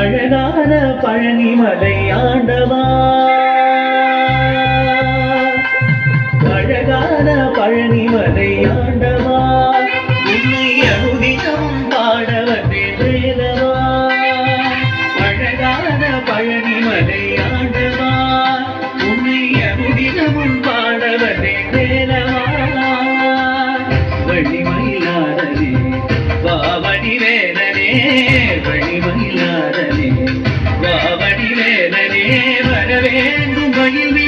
அழகான பழனி மலை ஆண்டவா. அழகான பழனி மலை ஆண்டவா. உன்னை அனுதினம் பாட வந்தேனவா அழகான பழனி மலை ஆண்டவா. உன்னை அனுதினமும் பாட வந்தேனவா வழி மயிலாடனே வா வேண்டும் ரயில்